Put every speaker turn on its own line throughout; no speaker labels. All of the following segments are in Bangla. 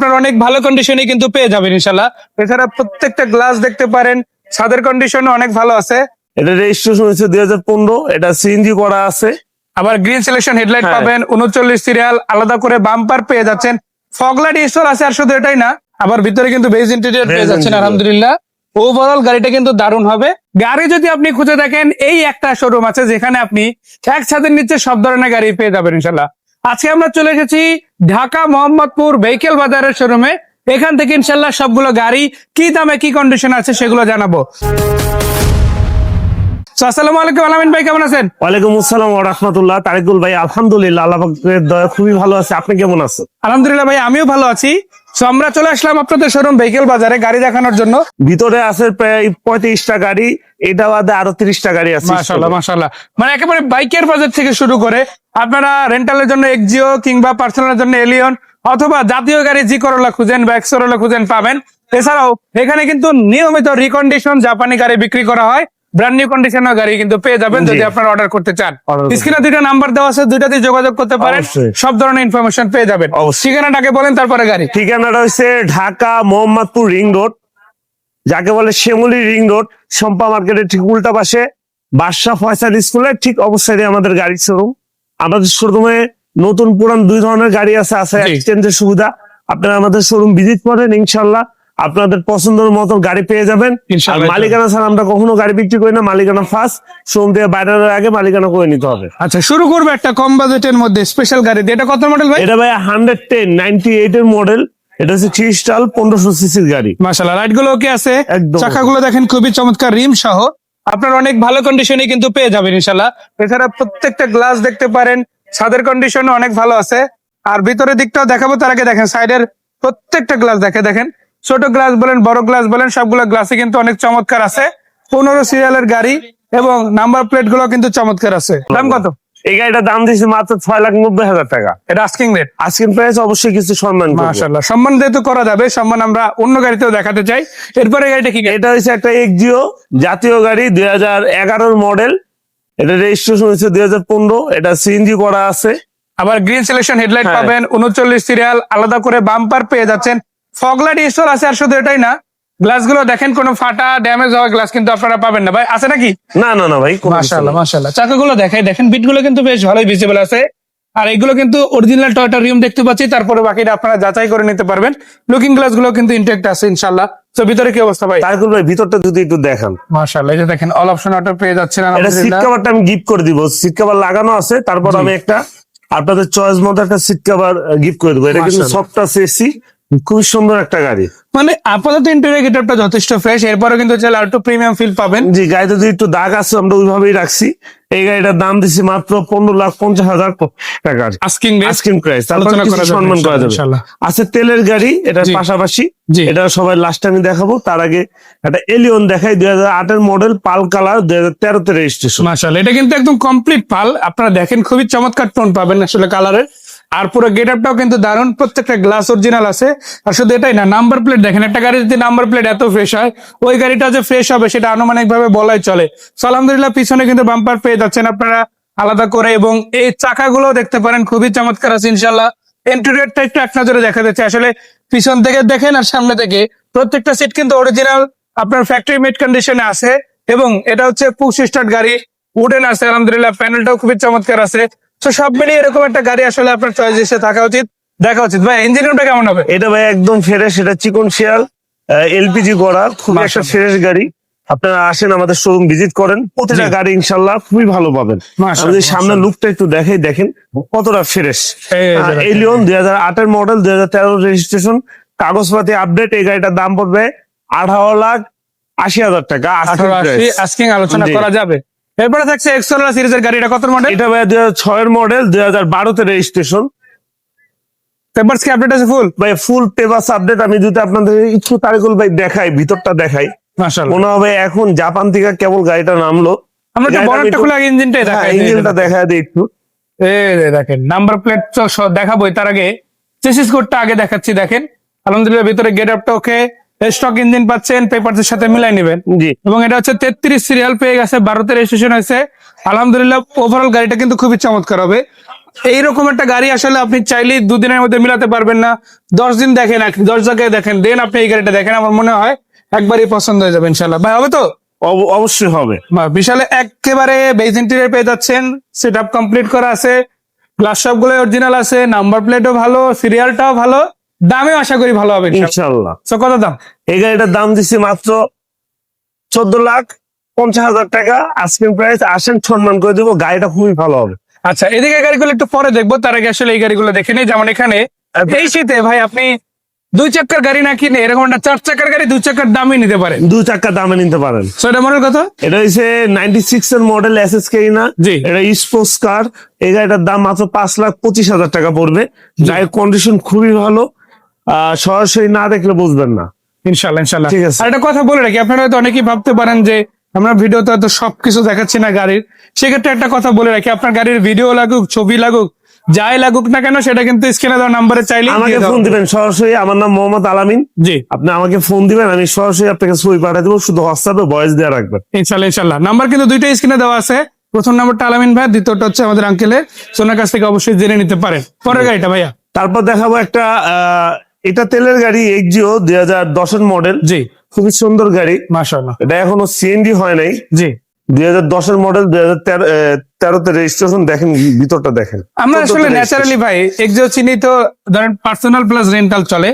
আপনার অনেক ভালো কন্ডিশনে কিন্তু পেয়ে যাবেন ইনশাল্লাহ এছাড়া প্রত্যেকটা গ্লাস দেখতে পারেন ছাদের কন্ডিশন অনেক ভালো আছে।
এটা রেজিস্ট্রেশন হয়েছে দুই হাজার পনেরো এটা সিএনজি করা আছে।
আবার গ্রিন সিলেকশন হেডলাইট। পাবেন উনচল্লিশ সিরিয়াল আলাদা করে বাম্পার পেয়ে যাচ্ছেন। ফগলাইট ইনস্টল আছে আর শুধু এটাই না আবার ভিতরে কিন্তু বেজ ইন্টেরিয়র পেয়ে যাচ্ছেন আলহামদুলিল্লাহ। ওভারঅল গাড়িটা কিন্তু দারুণ হবে। গাড়ি যদি আপনি খুঁজে দেখেন এই একটা শোরুম আছে যেখানে আপনি এক ছাদের নিচে সব ধরনের গাড়ি পেয়ে যাবেন ইনশাল্লাহ আজকে আমরা চলে এসেছি ঢাকা মোহাম্মদপুর ভেহিকেল বাজারের শোরুমে এখান থেকে ইনশাল্লাহ সবগুলো গাড়ি কি দামে কি কন্ডিশন আছে সেগুলো জানাব। আসসালামু আলাইকুম আলামিন ভাই কেমন আছেন?
ওয়ালাইকুম আসসালাম রহমতুল্লাহ। তারিকুল ভাই আলহামদুলিল্লাহ আল্লাহ পাকের দয়া খুবই ভালো আছে। আপনি কেমন আছেন?
আলহামদুলিল্লাহ ভাই আমিও ভালো আছি। তো আমরা চলে আসলাম আপনাদের শোরুম ভেহিকেল বাজারে গাড়ি দেখানোর জন্য।
ভিতরে আছে প্রায় পঁয়ত্রিশটা গাড়ি এটা বাদে আরও তিরিশটা গাড়ি আছে
মাশাল্লাহ মানে একেবারে বাইকের বাজার থেকে শুরু করে আপনারা রেন্টালের জন্য এক্সিও কিংবা পার্সোনালের জন্য এলিয়ন অথবা জাতীয় গাড়ি জি করোলা খুঁজেন বা এক্স করোলা খুঁজেন পাবেন। এছাড়াও এখানে কিন্তু নিয়মিত রিকন্ডিশন জাপানি গাড়ি বিক্রি করা হয়। ব্র্যান্ড নিউ কন্ডিশনের গাড়ি কিন্তু পেয়ে যাবেন যদি আপনারা অর্ডার করতে চান। স্ক্রিনে দুইটা নাম্বার দেওয়া আছে দুইটাতে যোগাযোগ করতে পারেন। সব ধরনের ইনফরমেশন পেয়ে যাবেন। ঠিকানাটাকে বলেন তারপরে গাড়ি।
ঠিকানাটা হচ্ছে ঢাকা মোহাম্মদপুর রিং রোড। যাকে বলে শ্যামলী রিং রোড সম্পা মার্কেটের ঠিক উল্টা পাশে। বাদশাহ ফয়সাল স্কুলের ঠিক অবস্থায় আমাদের গাড়ির শোরুম আমাদের শোরুমে নতুন পুরান দুই ধরনের গাড়ি আছে আছে এক্সচেঞ্জের সুবিধা। আপনারা আমাদের শোরুম ভিজিট করেন ইনশাল্লাহ। আপনাদের পছন্দের মতো গাড়ি পেয়ে যাবেন। আর মালিকানা ছাড়া আমরা কখনো গাড়ি বিক্রি করি না মালিকানা ফার্স্ট শোরুম থেকে বাইরের আগে মালিকানা করে নিতে হবে।
আচ্ছা শুরু করব একটা কম বাজেটের মধ্যে স্পেশাল গাড়ি দিয়ে। এটা কত মডেল ভাই?
এটা ভাই হান্ড্রেড টেন নাইনটি এইট এর মডেল এটা হচ্ছে থ্রি স্টার পনেরোশো সিসির গাড়ি।
লাইটগুলো ওকে আছে। চাকাগুলো দেখেন খুবই চমৎকার রিম সহ। আপনার অনেক ভালো কন্ডিশনে কিন্তু পেয়ে যাবেন ইনশাল্লাহ এছাড়া প্রত্যেকটা গ্লাস দেখতে পারেন ছাদের কন্ডিশন অনেক ভালো আছে। আর ভিতরের দিকটাও দেখাবো তার আগে দেখেন সাইডের প্রত্যেকটা গ্লাস দেখে দেখেন। ছোট গ্লাস বলেন বড় গ্লাস বলেন সবগুলো গ্লাসই কিন্তু অনেক চমৎকার আছে। পনেরো সিরিয়ালের গাড়ি এবং নাম্বার প্লেটগুলো কিন্তু চমৎকার আছে। দাম কত?
এই গাড়িটার দাম দিয়েছে মাত্র ছয় লাখ নব্বই হাজার টাকা।
এটা আস্কিং রেট
আজকের প্রাইস অবশ্যই কিছু সম্মান করব।
মাশাল্লাহ সম্মান যেহেতু করা যাবে সম্মান আমরা অন্য গাড়িতেও দেখাতে চাই। এরপরে গাড়িটা কি
এটা হচ্ছে একটা এক্সিও জাতীয় গাড়ি দুই হাজার এগারোর মডেল এটা রেজিস্ট্রেশন হয়েছে দুই হাজার পনেরো এটা সিএনজি করা আছে।
আবার গ্রিন সিলেকশন হেডলাইট। পাবেন উনচল্লিশ সিরিয়াল আলাদা করে বাম্পার পেয়ে যাচ্ছেন। ফগলাইট ইনস্টল আছে আর শুধু এটাই না গ্লাসগুলো দেখেন কোনো ফাটা ড্যামেজ হওয়া গ্লাস কিন্তু আপনারা পাবেন না। ভাই আছে নাকি?
না না না ভাই
মাশাআল্লাহ। মাশাআল্লাহ। চাকাগুলো দেখাই দেখেন বিটগুলো কিন্তু বেশ ভালোই ভিজিবল আছে। আর এগুলো কিন্তু অরিজিনাল টয়টা রিম দেখতে পাচ্ছি তারপরে বাকিটা আপনারা যাচাই করে নিতে পারবেন। লুকিং গ্লাসগুলো কিন্তু ইনটেক্ট আছে ইনশাল্লাহ তো ভিতরে কি অবস্থা ভাই?
তারকুল ভাই ভিতরটা যদি একটু দেখান।
মাশাআল্লাহ এই যে দেখেন অল অপশন অটো পেয়ে যাচ্ছেন
এটা সিট কাভারটা আমি গিফট করে দিব। সিট কাভার লাগানো আছে তারপর আমি একটা আপনাদের চয়েস মতো একটা সিট কাভার গিফট করে দেবো। এটা কিন্তু। সফট আছে এসি খুবই সুন্দর একটা গাড়ি।
মানে আপাতত ইন্টেরিয়র গেটআপটা যথেষ্ট ফ্রেশ এরপরে কিন্তু চাইলে আর একটু প্রিমিয়াম ফিল পাবেন।
জি গাড়িতে যদি একটু দাগ আছে আমরা ওইভাবেই রাখছি। এই গাড়িটার দাম দিচ্ছি মাত্র পনেরো লাখ পঞ্চাশ হাজার টাকা।
আস্কিং
আইসক্রিম প্রাইস সম্মান করা যাবে। আছে তেলের গাড়ি এটার পাশাপাশি। এটা সবাই লাস্ট আমি দেখাবো। তার আগে একটা এলিয়ন দেখাই দুই হাজার আটের মডেল পাল কালার দুই হাজার তেরোতে রেজিস্ট্রেশন
মাশাআল্লাহ এটা কিন্তু একদম কমপ্লিট পাল। আপনারা দেখেন খুবই চমৎকার টোন পাবেন আসলে কালারের আর পুরো গেট আপটাও কিন্তু দারুণ। প্রত্যেকটা গ্লাস অরিজিনাল আছে। আর শুধু এটাই না নাম্বার প্লেট দেখেন একটা গাড়ি যদি নাম্বার প্লেট এত ফ্রেশ হয় ওই গাড়িটা যে ফ্রেশ হবে সেটা আনুমানিক ভাবে বলাই চলে। So, আলহামদুলিল্লাহ পিছনে কিন্তু বাম্পার পেয়ে যাচ্ছেন আপনারা আলাদা করে এবং এই চাকাগুলো দেখতে পারেন খুবই চমৎকার আছে ইনশাল্লাহ ইন্টেরিয়রটা একটু এক নজরে দেখা যাচ্ছে। আসলে পিছন থেকে দেখেন আর সামনে থেকে প্রত্যেকটা সিট কিন্তু অরিজিনাল আপনার ফ্যাক্টরি মেড কন্ডিশনে আছে। এবং এটা হচ্ছে পুশ স্টার্ট গাড়ি উডেন আছে আলহামদুলিল্লাহ প্যানেলটাও খুবই চমৎকার আছে। তো সব মিলিয়ে এরকম একটা গাড়ি আসলে আপনার চয়েস এসে থাকা উচিত। দেখা উচিত। ভাই ইঞ্জিনিয়ারটা কেমন হবে?
এটা ভাই একদম ফ্রেশ এটা চিকন শিয়াল এলপিজি করা খুবই একটা ফ্রেশ গাড়ি। আপনারা আসেন আমাদের শোরুম ভিজিট করেন। প্রতিটা গাড়ি ইনশাল্লাহ খুবই ভালো পাবেন। যদি সামনে লুকটা একটু দেখাই দেখেন কতটা ফ্রেশ
এই।
এলিয়ন দুই হাজার আটের মডেল দুই হাজার তেরো রেজিস্ট্রেশন কাগজপাতি আপডেট এই গাড়িটার দাম পড়বে আঠারো লাখ আশি হাজার টাকা।
আজকিং আলোচনা করা যাবে। এরপরে থাকছে এক্সোলা সিরিজের গাড়ি এটা কত মডেল
এটা ভাই দুই হাজার ছয়ের মডেল দুই হাজার বারোতে রেজিস্ট্রেশন
পেপারস কি আপডেট আছে ফুল
ভাই ফুল পেপার আপডেট আমি যদি আপনাদের একটু তারিকুল ভাই দেখাই ভিতরটা দেখাই।
মাশাআল্লাহ।
মনে হবে এখন জাপান থেকে কেবল গাড়িটা নামলো।
আমরা বড় একটা খোলা ইঞ্জিনটাই
হ্যাঁ,
দেখাই।
ইঞ্জিনটা দেখা দিই একটু।
এই দেখেন নাম্বার প্লেট তো দেখাবোই তার আগে চেসিস কোডটা আগে দেখাচ্ছি দেখেন। আলহামদুলিল্লাহ ভিতরে গেট আপটা ওকে স্টক ইঞ্জিন পাচ্ছেন পেপারসের সাথে মিলাই নেবেন।
জি।
এবং এটা হচ্ছে তেত্রিশ সিরিয়াল পেয়ে গেছে ভারতের রেজিস্ট্রেশন হয়েছে। আলহামদুলিল্লাহ ওভারঅল গাড়িটা কিন্তু খুবই চমৎকার হবে। এইরকম একটা গাড়ি আসলে আপনি চাইলেই দুদিনের মধ্যে মিলাতে পারবেন না। দশ দিন দেখেন দশ জায়গায় দেখেন দেন আপনি এই গাড়িটা দেখেন। আমার মনে হয় একবারই পছন্দ হয়ে যাবে ইনশাল্লাহ ভাই হবে তো?
অব- অবশ্যই হবে।
বিশালে একেবারে বেজ ইন্টেরিয়র পেয়ে যাচ্ছেন। সেট আপ কমপ্লিট করা আছে। গ্লাস সবগুলো অরিজিনাল আছে নাম্বার প্লেটও ভালো সিরিয়ালটাও ভালো। দামেও আশা করি ভালো হবে
ইনশাল্লাহ
তো কত দাম?
এই গাড়িটার দাম দিচ্ছি মাত্র চোদ্দ লাখ পঞ্চাশ হাজার টাকা। আজকের প্রাইস আসেন সম্মান করে দেবো গাড়িটা খুবই ভালো হবে।
আচ্ছা এদিকে গাড়িগুলো একটু পরে দেখব তার আগে আসলে এই গাড়িগুলো দেখে নিই। যেমন এখানে এই শীতে ভাই আপনি দুই চাকার গাড়ি না কিনে এরকম একটা চার চাকার গাড়ি দুই চাকার দামই নিতে পারেন।
দু চাকা দামে নিতে পারেন।
সো এটা মনের কথা
এটা হচ্ছে নাইনটি সিক্স এর মডেল এস এস কে না।
জি।
এটা স্পোর্টস কার এই গাড়িটার দাম মাত্র পাঁচ লাখ পঁচিশ হাজার টাকা পড়বে। গাড়ির কন্ডিশন খুবই ভালো। সরাসরি না দেখলে বুঝবেন না।
ইনশাল্লাহ ইনশাল্লাহ
ঠিক আছে।
আর একটা কথা বলে রাখি আপনারা হয়তো অনেকেই ভাবতে পারেন যে আমরা ভিডিওতে হয়তো সবকিছু দেখাচ্ছি না গাড়ির। সেক্ষেত্রে একটা কথা বলে রাখি আপনার গাড়ির ভিডিও লাগুক ছবি লাগুক যাই লাগুক না কেন সেটা কিন্তু স্ক্রিনে দেওয়া নাম্বারে চাইলে
আমাকে ফোন দিবেন সরাসরি আমার নাম মোহাম্মদ আলামিন।
জি।
আপনি আমাকে ফোন দিবেন আমি সরাসরি আপনাকে ছবি পাঠিয়ে দেবো শুধু হোয়াটসঅ্যাপে ভয়েস দেওয়া রাখবেন।
ইনশাল্লাহ ইনশাল্লাহ নাম্বার কিন্তু দুইটা স্ক্রিনে দেওয়া আছে। প্রথম নাম্বারটা আলামিন ভাই দ্বিতীয়টা হচ্ছে আমাদের আঙ্কেলের সোনার কাছ থেকে অবশ্যই জেনে নিতে পারেন। পরের গাড়িটা ভাইয়া।
তারপর দেখাবো একটা আহ, এটা তেলের গাড়ি এক্সিও দুই হাজার দশের মডেল
জি।
খুবই সুন্দর গাড়ি।
মাশাআল্লাহ।
এটা এখনও সিএনডি হয় নাই।
জি।
দুই হাজার দশের মডেল দুই হাজার তেরোতে রেজিস্ট্রেশন দেখেন ভিতরটা দেখেন।
আমরা আসলে ন্যাচারালি ভাই এক্সিও চিনি তো ধরেন পার্সোনাল প্লাস রেন্টাল চলে।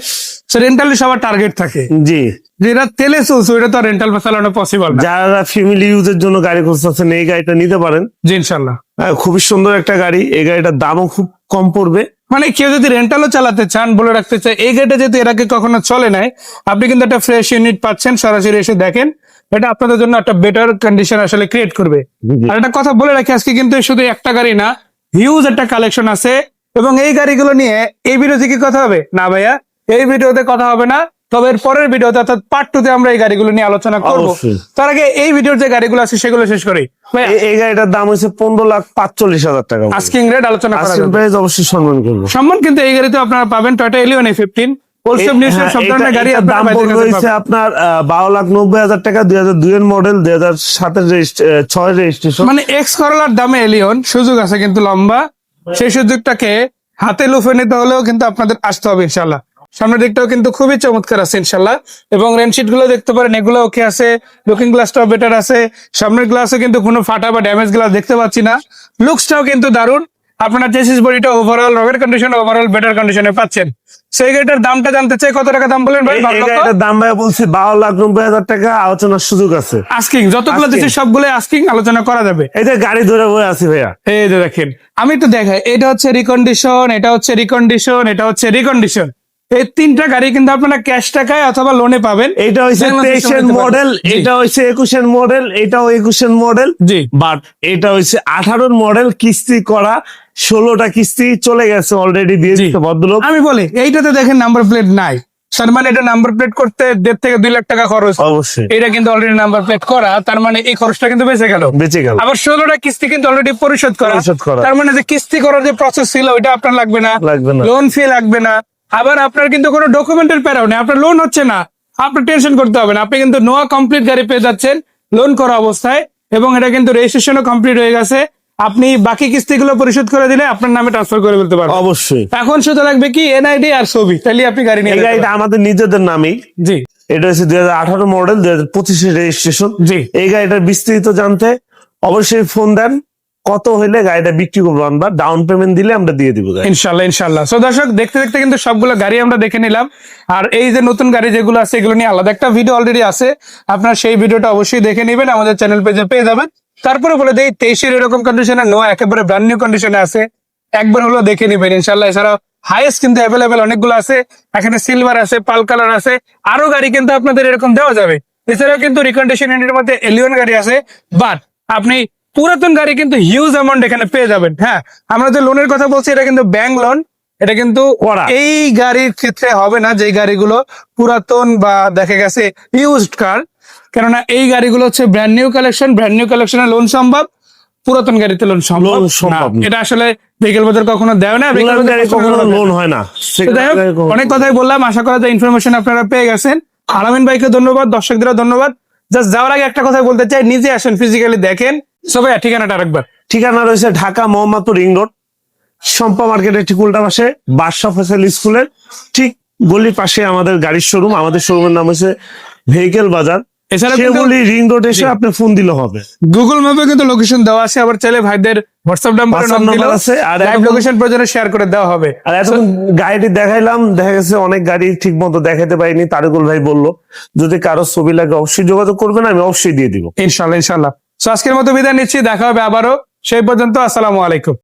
রেন্টালি সবার টার্গেট থাকে।
জি।
যেটা তেলে চলছে ওইটা তো রেন্টাল চালানো পসিবল
যারা ফ্যামিলি ইউজের জন্য গাড়ি খুঁজতেছেন এই গাড়িটা নিতে পারেন।
জি ইনশাল্লাহ
খুবই সুন্দর একটা গাড়ি। এই গাড়িটার দামও খুব কম পড়বে।
মানে কেউ যদি রেন্টালও চালাতে চান বলে রাখতে চাই এই গেটে যেহেতু এর আগে কখনো চলে নাই আপনি কিন্তু একটা ফ্রেশ ইউনিট পাচ্ছেন সরাসরি এসে দেখেন। এটা আপনাদের জন্য একটা বেটার কন্ডিশন আসলে ক্রিয়েট করবে। আর একটা কথা বলে রাখি আজকে কিন্তু শুধু একটা গাড়ি না হিউজ একটা কালেকশন আছে। এবং এই গাড়িগুলো নিয়ে এই ভিডিওতে কি কথা হবে? না ভাইয়া এই ভিডিওতে কথা হবে না। তবে এর পরের ভিডিওতে অর্থাৎ পার্ট টু তে আমরা এই গাড়িগুলো নিয়ে আলোচনা করব। তার আগে এই ভিডিওর যে গাড়িগুলো আছে সেগুলো শেষ করি।
এই- গাড়িটার দাম হচ্ছে পনেরো লাখ পাঁচচল্লিশ হাজার টাকা
আস্কিং রেট আলোচনা করা
প্রাইস অবশ্যই সম্মান করব।
সম্মান কিন্তু এই গাড়িতে আপনারা পাবেন টয়টা এলিয়ন এ ফিফটিন
হ্যাঁ।
আপনার
বারো লাখ নব্বই হাজার টাকা দুই হাজার দুই এর মডেল দুই হাজার সাতের ছয় রেজিস্ট্রেশন
মানে এক্স করলার দামে এলিয়ন সুযোগ আছে কিন্তু লম্বা। সেই সুযোগটাকে হাতে লুফে নিতে হলেও কিন্তু আপনাদের আসতে হবে ইনশাল্লাহ সামনের দিকটাও কিন্তু খুবই চমৎকার আছে ইনশাল্লাহ এবং রেনশিটগুলো দেখতে পারেন এগুলো ওকে আছে লুকিং গ্লাসটাও বেটার আছে। সামনের গ্লাসে কিন্তু কোনো ফাটা বা ড্যামেজ গ্লাস দেখতে পাচ্ছি না। লুকসটাও কিন্তু দারুণ। আপনার চেসিস বডিটা ওভারঅল রবের কন্ডিশন ওভারঅল বেটার কন্ডিশনে পাচ্ছেন। সেই গাড়িটার দামটা জানতে চাই কত টাকা দাম বলেন ভাই?
গাড়িটার দাম ভাই বলছি বারো লাখ নব্বই হাজার টাকা আলোচনার সুযোগ আছে।
আস্কিং যতগুলো। দিচ্ছি সবগুলো আস্কিং আলোচনা করা যাবে।
এই যে গাড়ি ধরে বয়ে আছি ভাইয়া।
এই যে দেখেন আমি তো দেখাই এটা হচ্ছে রিকন্ডিশন এটা হচ্ছে রিকন্ডিশন এটা হচ্ছে রিকন্ডিশন এই তিনটা গাড়ি কিন্তু আপনারা ক্যাশ টাকায় অথবা লোনে পাবেন।
এইটা হচ্ছে তেইশের মডেল এটা হচ্ছে একুশের মডেল এটাও একুশের মডেল
জি।
বাট এটা হচ্ছে আঠারোর মডেল কিস্তি করা ষোলোটা কিস্তি চলে গেছে অলরেডি দিয়ে দিচ্ছে ভদ্রলোক।
আমি বলি এইটাতে দেখেন নাম্বার প্লেট নাই। তার মানে এটা নাম্বার প্লেট করতে দেড় থেকে দুই লাখ টাকা খরচ।
অবশ্যই।
এটা কিন্তু অলরেডি নাম্বার প্লেট করা তার মানে এই খরচটা কিন্তু বেঁচে গেল।
বেঁচে গেল।
আবার ষোলোটা কিস্তি কিন্তু অলরেডি পরিশোধ করা।
পরিশোধ করা।
তার মানে যে কিস্তি করার যে প্রসেস ছিল ওইটা আপনার লাগবে না।
লাগবে না।
লোন ফি লাগবে না। আবার আপনার কিন্তু কোনো ডকুমেন্টের প্যারাও নেই আপনার লোন হচ্ছে না। আপনার টেনশন করতে হবে না। আপনি কিন্তু নোয়া কমপ্লিট গাড়ি পেয়ে যাচ্ছেন লোন করা অবস্থায় এবং এটা কিন্তু রেজিস্ট্রেশনও কমপ্লিট হয়ে গেছে। আপনি বাকি কিস্তিগুলো পরিশোধ করে দিলে আপনার নামে ট্রান্সফার করে ফেলতে পারবেন।
অবশ্যই।
এখন শুধু লাগবে কি এনআইডি আর ছবি তাহলে আপনি গাড়ি নিয়ে
গাড়িটা আমাদের নিজেদের নামেই।
জি।
এটা হচ্ছে দুই হাজার আঠারো মডেল দুই হাজার পঁচিশের রেজিস্ট্রেশন
জি।
এই গাড়িটার বিস্তারিত জানতে অবশ্যই ফোন দেন। কত হইলে গাড়িটা বিক্রি করব? আমরা ডাউন পেমেন্ট দিলে আমরা দিয়ে দিব
ইনশাল্লাহ ইনশাল্লাহ। সো দর্শক, দেখতে দেখতে কিন্তু সবগুলো গাড়ি আমরা দেখে নিলাম। আর এই যে নতুন গাড়ি যেগুলো আছে, এগুলো নিয়ে আলাদা একটা ভিডিও অলরেডি আছে। আপনারা সেই ভিডিওটা অবশ্যই দেখে নেবেন, আমাদের চ্যানেল পেজে পেয়ে যাবেন। তারপরে বলে দেই, তেইশের এরকম কন্ডিশনে নোয়া একেবারে ব্র্যান্ড নিউ কন্ডিশনে আছে। একবার হলো দেখে নেবেন, ইনশাল্লাহ। এছাড়াও হাইয়েস্ট কিন্তু অ্যাভেলেবেল অনেকগুলো আছে। এখানে সিলভার আছে পাল কালার আছে। আরও গাড়ি কিন্তু আপনাদের এরকম দেওয়া যাবে। এছাড়াও কিন্তু রিকন্ডিশন ইউনিটের মধ্যে এলিয়ন গাড়ি আছে। বাট আপনি পুরাতন গাড়ি কিন্তু হিউজ অ্যামাউন্ট এখানে পেয়ে যাবেন। হ্যাঁ আমরা যে লোনের কথা বলছি এটা কিন্তু ব্যাংক লোন এটা কিন্তু এই গাড়ির ক্ষেত্রে হবে না যে গাড়িগুলো পুরাতন বা দেখা গেছে ইউজড কার কেননা এই গাড়িগুলো হচ্ছে brand new collection brand new কালেকশনের লোন সম্ভব পুরাতন গাড়িতে লোন সম্ভব। এটা আসলে ভেহিকেল বাজার কখনো দেয় না কখনো।
লোন হয় না।
অনেক কথাই বললাম আশা করা যায় ইনফরমেশন আপনারা পেয়ে গেছেন। আলামিন ভাইকে ধন্যবাদ দর্শকদেরও ধন্যবাদ। জাস্ট যাওয়ার আগে একটা কথা বলতে চাই নিজে আসেন ফিজিক্যালি দেখেন। সবাই ঠিকানাটা
ঠিকানা রয়েছে ঢাকা মোহাম্মদপুর রিং রোড। শম্পা মার্কেটের ঠিক উল্টা পাশে বাদশা ফয়সাল স্কুলের ঠিক গলির পাশে আমাদের গাড়ির শোরুম আমাদের শোরুমের নাম হচ্ছে ভেহিকেল বাজার
এছাড়া
সেগুলি রিং রোড এসে আপনি ফোন দিলে হবে।
গুগল ম্যাপে কিন্তু লোকেশন দেওয়া আছে। আবার চাইলে ভাইদের হোয়াটসঅ্যাপ নাম্বার
আছে, আর
লাইভ লোকেশন প্রয়োজনে শেয়ার করে দেওয়া হবে।
আর এখন গাড়িটি দেখাইলাম। দেখা গেছে অনেক গাড়ি ঠিক মতো দেখাতে পারিনি। তারকুল ভাই বলল যদি কারও ছবি লাগে অবশ্যই যোগাযোগ করবেন। আমি অবশ্যই দিয়ে দিব।
ইনশাল্লাহ ইনশাল্লাহ। তো আজকের মতো বিদায় নিচ্ছি দেখা হবে আবারও। সেই পর্যন্ত আসসালামু আলাইকুম।